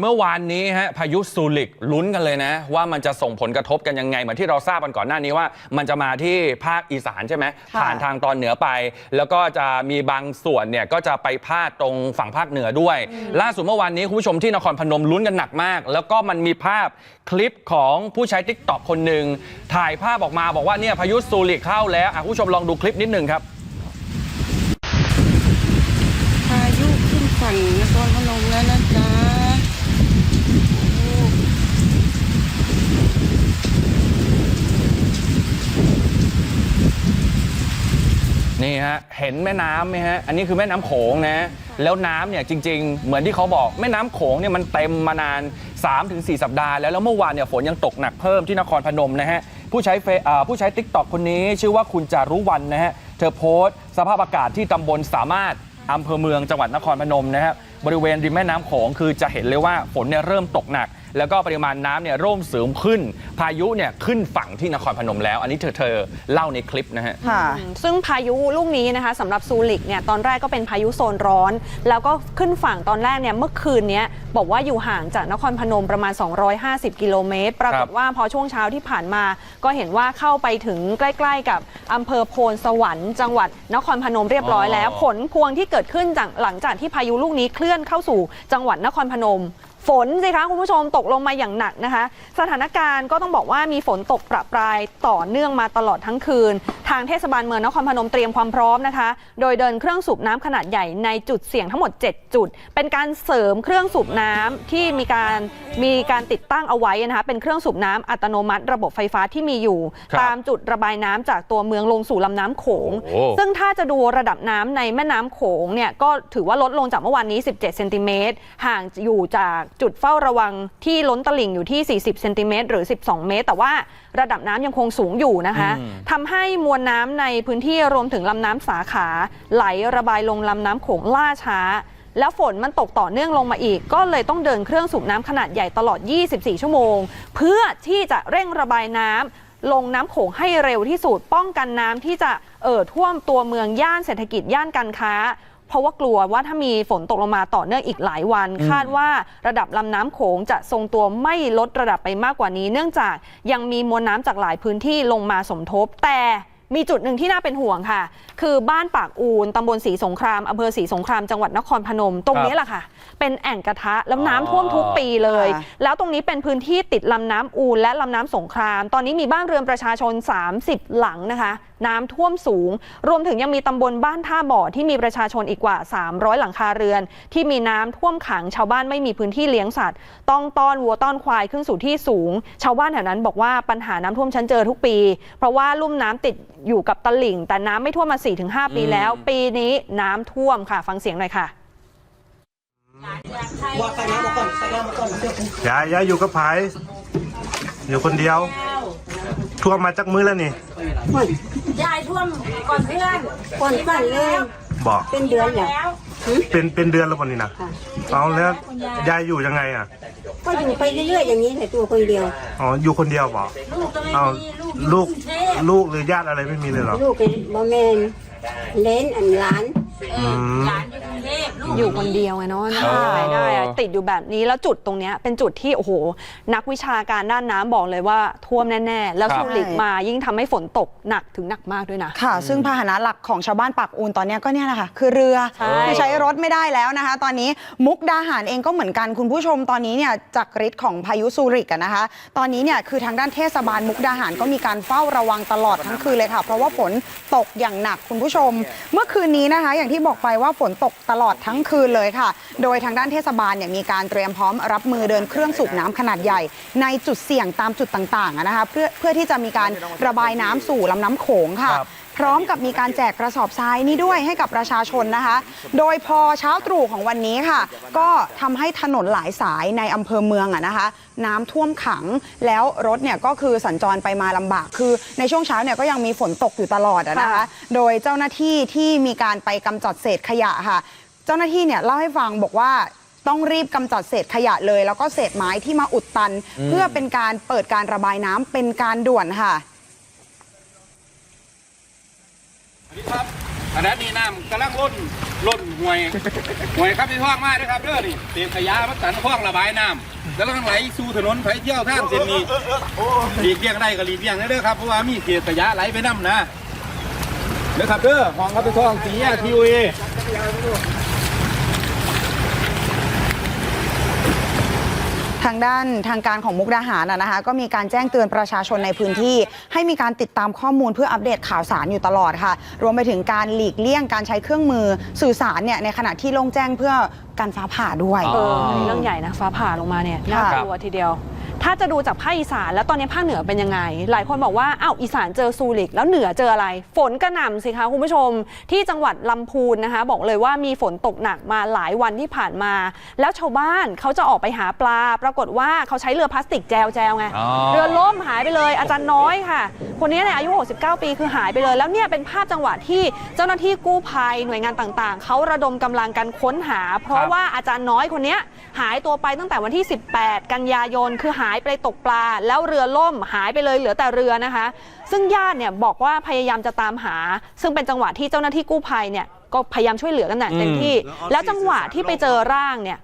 เมื่อวานนี้ฮะพายุซูริกลุ้นกันเลยนะ ว่ามันจะส่งผลกระทบกันยังไง เหมือนที่เราทราบกันก่อนหน้านี้ว่า มันจะมาที่ภาคอีสานใช่ไหมค่ะผ่านทางตอนเหนือไป แล้วก็จะมีบางส่วนเนี่ยก็จะไปพาดตรงฝั่งภาคเหนือด้วย ล่าสุดเมื่อวานนี้คุณผู้ชมที่นครพนมลุ้นกันหนักมาก แล้วก็มันมีภาพคลิปของผู้ใช้ทิกตอกคนหนึ่งถ่ายภาพออกมาบอกว่าเนี่ยพายุซูริกเข้าแล้วอะคุณผู้ชมลองดูคลิปนิดหนึ่งครับ พายุขึ้นฝั่งนครพนมแล้วนะจ๊ะโอ้ นี่ฮะเห็นแม่น้ำไหมฮะอันนี้คือแม่น้ำโขงนะแล้วน้ำเนี่ยจริง ๆ เหมือนที่เขาบอกแม่น้ำโขงเนี่ยมันเต็มมานาน 3-4 สัปดาห์แล้วแล้วเมื่อวานเนี่ยฝนยังตกหนักเพิ่มที่นครพนมนะฮะผู้ใช้เฟอ่าผู้ใช้ติ๊กต็อกคนนี้ชื่อว่าคุณจารุวรรณนะฮะเธอโพสต์ สภาพอากาศที่ตำบลสามารถอำเภอเมืองจังหวัดนครพนมนะฮะบริเวณริมแม่น้ำโขงคือจะเห็นเลยว่าฝนเนี่ยเริ่มตกหนัก แล้วก็ปริมาณน้ำเนี่ยเริ่มสูงขึ้น พายุเนี่ยขึ้นฝั่งที่นครพนมแล้ว อันนี้เธอเธอเล่าในคลิปนะฮะ ค่ะอืมซึ่งพายุลูกนี้นะคะสำหรับซูริกเนี่ยตอนแรกก็เป็นพายุโซนร้อน แล้วก็ขึ้นฝั่งตอนแรกเนี่ยเมื่อคืนเนี้ยบอกว่าอยู่ห่างจากนครพนมประมาณ 250 กิโลเมตร ปรากฏว่าพอช่วงเช้าที่ผ่านมา ก็เห็นว่าเข้าไปถึงใกล้ ๆ กับอำเภอโพนสวรรค์จังหวัดนครพนมเรียบร้อยแล้ว อ๋อ ผลพวงที่เกิดขึ้นจากหลังจากที่พายุลูกนี้เคลื่อนเข้าสู่จังหวัดนครพนม ฝนสิคะคุณผู้ชมตกลงมาอย่างหนักนะคะ สถานการณ์ก็ต้องบอกว่ามีฝนตกประปรายต่อเนื่องมาตลอดทั้งคืนางเทศบาลเมืองนครพนมเตรียมความพร้อมนะคะ โดยเดินเครื่องสูบน้ำขนาดใหญ่ในจุดเสี่ยงทั้งหมด 7 จุด เป็นการเสริมเครื่องสูบน้ำที่มีการมีการติดตั้งเอาไว้นะคะ เป็นเครื่องสูบน้ำอัตโนมัติ ระบบไฟฟ้าที่มีอยู่ครับตามจุดระบายน้ำจากตัวเมืองลงสู่ลำน้ำโขงโอ้ซึ่งถ้าจะดูระดับน้ำในแม่น้ำโขงเนี่ยก็ถือว่าลดลงจากเมื่อวานนี้ 17 เซนติเมตร ห่างอยู่จากจุดเฝ้าระวังที่ล้นตลิ่งอยู่ที่ 40 เซนติเมตรหรือ 12 เมตร แต่ว่าระดับน้ำยังคงสูงอยู่นะคะอืมทำให้มวลน้ำในพื้นที่รวมถึงลำน้ำสาขา ไหลระบายลงลำน้ำโขงล่าช้า แล้วฝนมันตกต่อเนื่องลงมาอีก ก็เลยต้องเดินเครื่องสูบน้ำขนาดใหญ่ตลอด 24 ชั่วโมง เพื่อที่จะเร่งระบายน้ำลงน้ำโขงให้เร็วที่สุดป้องกันน้ำที่จะเอ่อท่วมตัวเมืองย่านเศรษฐกิจย่านการค้าเพราะว่ากลัวว่าถ้ามีฝนตกลงมาต่อเนื่องอีกหลายวัน คาดว่าระดับลำน้ำโขงจะทรงตัวไม่ลดระดับไปมากกว่านี้ เนื่องจากยังมีมวลน้ำจากหลายพื้นที่ลงมาสมทบแต่ มีจุดหนึ่งที่น่าเป็นห่วงค่ะ คือบ้านปากอูนตำบลศรีสงครามอำเภอศรีสงครามจังหวัดนครพนม ตรงนี้แหละค่ะ เป็นแอ่งกระทะแล้วน้ำท่วมทุกปีเลยค่ะแล้วตรงนี้เป็นพื้นที่ติดลำน้ำอูนและลำน้ำสงคราม ตอนนี้มีบ้านเรือนประชาชน 30 หลังนะคะน้ำท่วมสูง รวมถึงยังมีตำบลบ้านท่าบ่อที่มีประชาชนอีกกว่า 300 หลังคาเรือน ที่มีน้ำท่วมขังชาวบ้านไม่มีพื้นที่เลี้ยงสัตว์ ต้องต้อนวัวต้อนควายขึ้นสู่ที่สูง ชาวบ้านแถวนั้นบอกว่าปัญหาน้ำท่วมชั้นเจอทุกปี เพราะว่าลุ่มน้ำติดอยู่กับตลิ่ง แต่น้ำไม่ท่วมมา 4-5 ปีแล้วอืมปีนี้น้ำท่วมค่ะ ฟังเสียงหน่อยค่ะยายยายอยู่กับไผอยู่คนเดียวท่วมมาจากมือแล้วนี่ ยายท่วมก่อนเพื่อนก่อนกันเลย บอกเป็นเดือนแล้วแล้วเป็นเป็นเดือนแล้ววันนี้นะเอาแล้วยายอยู่ยังไงอะก็อยู่ไปเรื่อยๆอย่างนี้แต่ตัวคนเดียว อ๋ออยู่คนเดียวบอกลูกก็ไม่เอามีลูกกรุงเทพลูกหรือญาติอะไรไม่มีเลยเหรอลูกเป็นบอแมนเลนอันหลาน อืม หลานอยู่กรุงเทพ ลูกอยู่คนเดียวไงเนาะอ๋อได้ได้อะติดอยู่แบบนี้แล้วจุดตรงเนี้ยเป็นจุดที่โอ้โห นักวิชาการด้านน้ำบอกเลยว่าท่วมแน่ๆ แล้วครับสูริกมายิ่งทำให้ฝนตกหนักถึงหนักมากด้วยนะ ค่ะ ซึ่งพาหนะหลักของชาวบ้านปากอูนตอนเนี้ยก็เนี่ยแหละค่ะ คือเรือใช่ คือใช้รถไม่ได้แล้วนะคะ ตอนนี้มุกดาหารเองก็เหมือนกันคุณผู้ชมตอนนี้เนี่ยจากฤทธิ์ของพายุซูริกอะนะคะ ตอนนี้เนี่ยคือทางด้านเทศบาลมุกดาหารก็มีการเฝ้าระวังตลอดทั้งคืนเลยค่ะ เพราะว่าฝนตกอย่างหนักคุณผู้ชม เมื่อคืนนี้นะคะ อย่างที่บอกไปว่าฝนตกตลอดทั้งคืนเลยค่ะ โดยทางด้านเทศบาลเนี่ยมีการเตรียมพร้อมรับมือเดินเครื่องสูบน้ำขนาดใหญ่ ในจุดเสี่ยงตามจุดต่างๆอะนะคะเพื่อเพื่อที่จะมีการระบายน้ำสู่ลำน้ำโขงค่ะครับพร้อมกับมีการแจกกระสอบทรายนี่ด้วยให้กับประชาชนนะคะ โดยพอเช้าตรู่ของวันนี้ค่ะ ก็ทำให้ถนนหลายสายในอำเภอเมืองอะนะคะ น้ำท่วมขังแล้วรถเนี่ยก็คือสัญจรไปมาลำบาก คือในช่วงเช้าเนี่ยก็ยังมีฝนตกอยู่ตลอดอะนะคะค่ะโดยเจ้าหน้าที่ที่มีการไปกำจัดเศษขยะค่ะ เจ้าหน้าที่เนี่ยเล่าให้ฟังบอกว่าต้องรีบกำจัดเศษขยะเลย แล้วก็เศษไม้ที่มาอุดตัน เพื่อเป็นการเปิดการระบายน้ำเป็นการด่วนค่ะขณะนี้น้ำกำลังล้นล้นห่วยห่วยครับที่ท่องมาด้วยครับเด้อนี่เตรียมขยะมาตันท่องระบายน้ำกำลังไหลสู่ถนนไผเที่ยวทางเส้นนี้หลีกเลี่ยงได้ก็หลีกเลี่ยงเด้อครับเพราะว่ามีเศษขยะไหลไปน้ำนะเด้อครับเด้อห้องครับที่ท่องสีแยกทีโอเอ ทางด้านทางการของมุกดาหารนะนะคะก็มีการแจ้งเตือนประชาชนในพื้นที่ ให้มีการติดตามข้อมูลเพื่ออัปเดตข่าวสารอยู่ตลอดค่ะ รวมไปถึงการหลีกเลี่ยงการใช้เครื่องมือสื่อสารเนี่ยในขณะที่โล่งแจ้งเพื่อการฟ้าผ่าด้วยอ๋เอออันนี้เรื่องใหญ่นะฟ้าผ่าลงมาเนี่ยน่ากลัวทีเดียว ถ้าจะดูจากภาคอีสานแล้วตอนนี้ภาคเหนือเป็นยังไง หลายคนบอกว่าอ้าวอีสานเจอซูริก แล้วเหนือเจออะไร ฝนกระหน่ำสิคะคุณผู้ชม ที่จังหวัดลำพูนนะคะ บอกเลยว่ามีฝนตกหนักมาหลายวันที่ผ่านมา แล้วชาวบ้านเขาจะออกไปหาปลา ปรากฏว่าเขาใช้เรือพลาสติกแจวแจวๆไงอ๋อเรือล่มหายไปเลยอาจารย์น้อยค่ะ คนนี้เนี่ยอายุ 69 ปีคือหายไปเลย แล้วเนี่ยเป็นภาพจังหวะที่เจ้าหน้าที่กู้ภัยหน่วยงานต่างๆเขาระดมกำลังกันค้นหา เพราะครับว่าอาจารย์น้อยคนเนี้ยหายตัวไปตั้งแต่วันที่ 18 กันยายนคือหายไปตกปลา แล้วเรือล่มหายไปเลยเหลือแต่เรือนะคะ ซึ่งญาติเนี่ยบอกว่าพยายามจะตามหา ซึ่งเป็นจังหวะที่เจ้าหน้าที่กู้ภัยเนี่ยก็พยายามช่วยเหลือกันอย่างเต็มที่ แล้วจังหวะที่ไปเจอร่างเนี่ย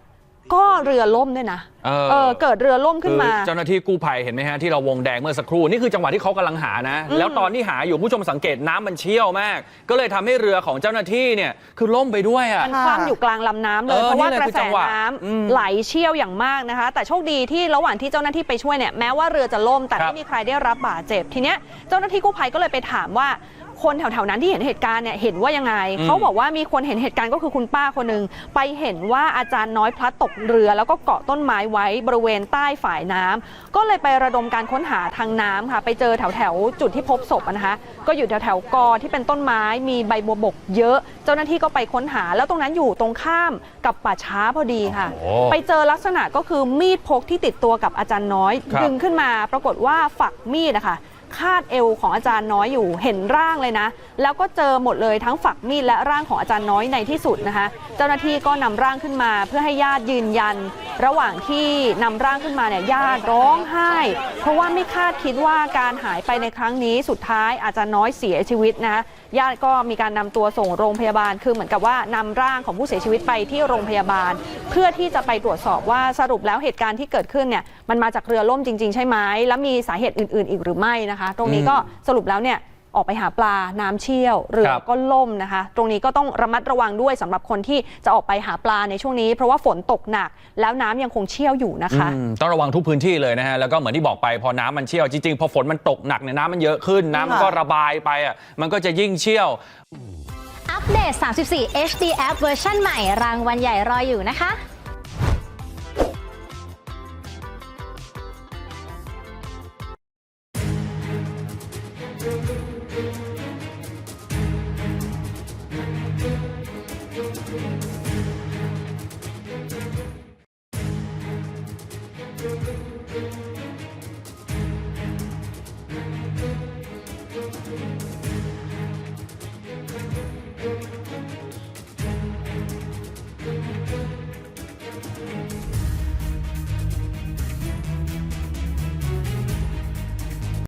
ก็เรือล่มด้วยนะเออเออ เกิดเรือล่มขึ้นมา คือเจ้าหน้าที่กู้ภัยเห็นไหมฮะที่เราวงแดงเมื่อสักครู่นี่คือจังหวะที่เขากำลังหานะ แล้วตอนที่หาอยู่ผู้ชมสังเกตน้ำมันเชี่ยวมาก ก็เลยทำให้เรือของเจ้าหน้าที่เนี่ยคือล่มไปด้วยอะ มันคว่ำอยู่กลางลำน้ำเลย เออเพราะว่านี่กเลยระคือแสจังหวะน้ำอืมไหลเชี่ยวอย่างมากนะคะ แต่โชคดีที่ระหว่างที่เจ้าหน้าที่ไปช่วยเนี่ยแม้ว่าเรือจะล่มแต่ครับ ไม่มีใครได้รับบาดเจ็บ ทีเนี้ยเจ้าหน้าที่กู้ภัยก็เลยไปถามว่า คนแถวๆนั้นที่เห็นเหตุการณ์เนี่ยเห็นว่ายังไงอืมเขาบอกว่ามีคนเห็นเหตุการณ์ก็คือคุณป้าคนหนึ่งไปเห็นว่าอาจารย์น้อยพลัดตกเรือ แล้วก็เกาะต้นไม้ไว้บริเวณใต้ฝ่ายน้ำก็เลยไประดมการค้นหาทางน้ำค่ะ ไปเจอแถวๆจุดที่พบศพอะนะคะ ก็อยู่แถวๆกอที่เป็นต้นไม้มีใบบัวบกเยอะ เจ้าหน้าที่ก็ไปค้นหา แล้วตรงนั้นอยู่ตรงข้ามกับป่าช้าพอดีค่ะโอ้ไปเจอลักษณะก็คือมีดพกที่ติดตัวกับอาจารย์น้อยครับดึงขึ้นมาปรากฏว่าฝักมีดนะคะ คาดเอวของอาจารย์น้อยอยู่เห็นร่างเลยนะ แล้วก็เจอหมดเลยทั้งฝักมีดและร่างของอาจารย์น้อยในที่สุดนะคะ เจ้าหน้าที่ก็นำร่างขึ้นมาเพื่อให้ญาติยืนยันระหว่างที่นำร่างขึ้นมาเนี่ยญาติร้องไห้ เพราะว่าไม่คาดคิดว่าการหายไปในครั้งนี้สุดท้ายอาจารย์น้อยเสียชีวิตนะญาติก็มีการนำตัวส่งโรงพยาบาล คือเหมือนกับว่านำร่างของผู้เสียชีวิตไปที่โรงพยาบาล เพื่อที่จะไปตรวจสอบว่าสรุปแล้วเหตุการณ์ที่เกิดขึ้นเนี่ยมันมาจากเรือล่มจริง ๆ ใช่ไหมแล้วมีสาเหตุอื่น ๆ อีกหรือไม่นะคะ ตรงนี้ก็สรุปแล้วเนี่ย ออกไปหาปลาน้ำเชี่ยวเรือครับก็ล่มนะคะ ตรงนี้ก็ต้องระมัดระวังด้วยสำหรับคนที่จะออกไปหาปลาในช่วงนี้ เพราะว่าฝนตกหนัก แล้วน้ำยังคงเชี่ยวอยู่นะคะอืมต้องระวังทุกพื้นที่เลยนะฮะแล้วก็เหมือนที่บอกไปพอน้ำมันเชี่ยวจริงๆพอฝนมันตกหนักเนี่ยน้ำมันเยอะขึ้น น้ำมันก็ระบายไปอะมันก็จะยิ่งเชี่ยวอัปเดต 34 HD App เวอร์ชันใหม่รางวัลใหญ่รออยู่นะคะ